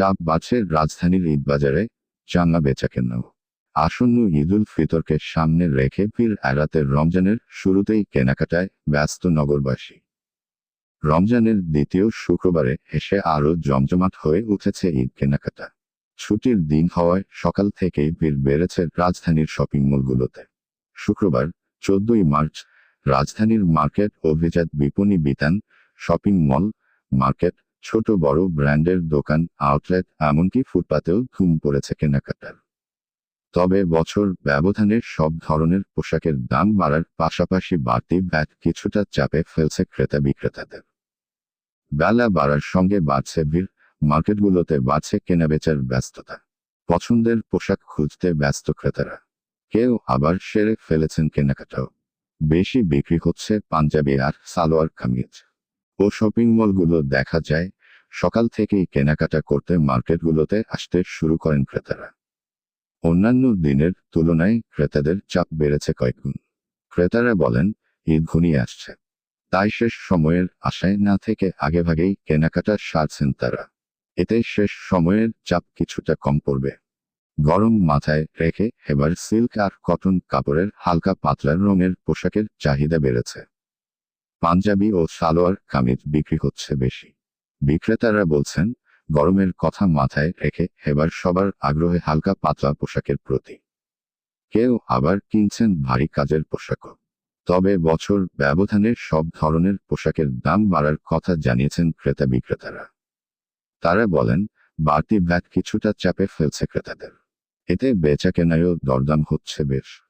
চাপ বাড়ছে রাজধানীর ঈদবাজারে চাঙ্গা বেচাকেনাও আসন্ন ঈদুল ফিতরকে সামনে রেখে পীর এড়াতে রমজানের শুরুতেই কেনাকাটায় ব্যস্ত নগরবাসী। রমজানের দ্বিতীয় শুক্রবারে এসে আরও জমজমাট হয়ে উঠেছে ঈদ কেনাকাটা। ছুটির দিন হওয়ায় সকাল থেকেই ভিড় বেড়েছে রাজধানীর শপিং মলগুলোতে। শুক্রবার, চোদ্দই মার্চ, রাজধানীর মার্কেট অভিজাত বিপণী বিতান, শপিং মল, মার্কেট ছোট বড় ব্র্যান্ডের দোকান, আউটলেট, এমনকি ফুটপাতেও ধুম পড়েছে কেনাকাটার। তবে বছর ব্যবধানে সব ধরনের পোশাকের দাম বাড়ার পাশাপাশি বাড়তি ব্যাট কিছুটা চাপে ফেলছে ক্রেতা বিক্রেতাদের বেলা বাড়ার সঙ্গে বাড়ছে ভিড়, মার্কেটগুলোতে বাড়ছে কেনাবেচার ব্যস্ততা। পছন্দের পোশাক খুঁজতে ব্যস্ত ক্রেতারা। কেউ আবার সেরে ফেলেছেন কেনাকাটাও। বেশি বিক্রি হচ্ছে পাঞ্জাবি আর সালোয়ার কামিজ। ও শপিং মলগুলো দেখা যায়, সকাল থেকেই কেনাকাটা করতে মার্কেটগুলোতে আসতে শুরু করেন ক্রেতারা। অন্যান্য দিনের তুলনায় ক্রেতাদের চাপ বেড়েছে কয়েকগুণ। ক্রেতারা বলেন, ঈদ ঘনিয়ে আসছে। তাই শেষ সময়ের আশায় না থেকে আগেভাগেই কেনাকাটা সারছেন তারা। এতে শেষ সময়ের চাপ কিছুটা কম পড়বে। গরম মাথায় রেখে এবার সিল্ক আর কটন কাপড়ের হালকা পাতলা রঙের পোশাকের চাহিদা বেড়েছে। পাঞ্জাবি ও সালোয়ার কামিজ বিক্রি হচ্ছে বেশি। বিক্রেতারা বলছেন, গরমের কথা মাথায় রেখে এবার সবার আগ্রহে হালকা পাতলা পোশাকের প্রতি। কেউ আবার কিনছেন ভারী কাজের পোশাকও। তবে বছর ব্যবধানে সব ধরনের পোশাকের দাম বাড়ার কথা জানিয়েছেন ক্রেতা বিক্রেতারা। তারা বলেন, বাড়তি ভ্যাট কিছুটা চাপে ফেলছে ক্রেতাদের। এতে বেচা কেনায়ও দরদাম হচ্ছে বেশ।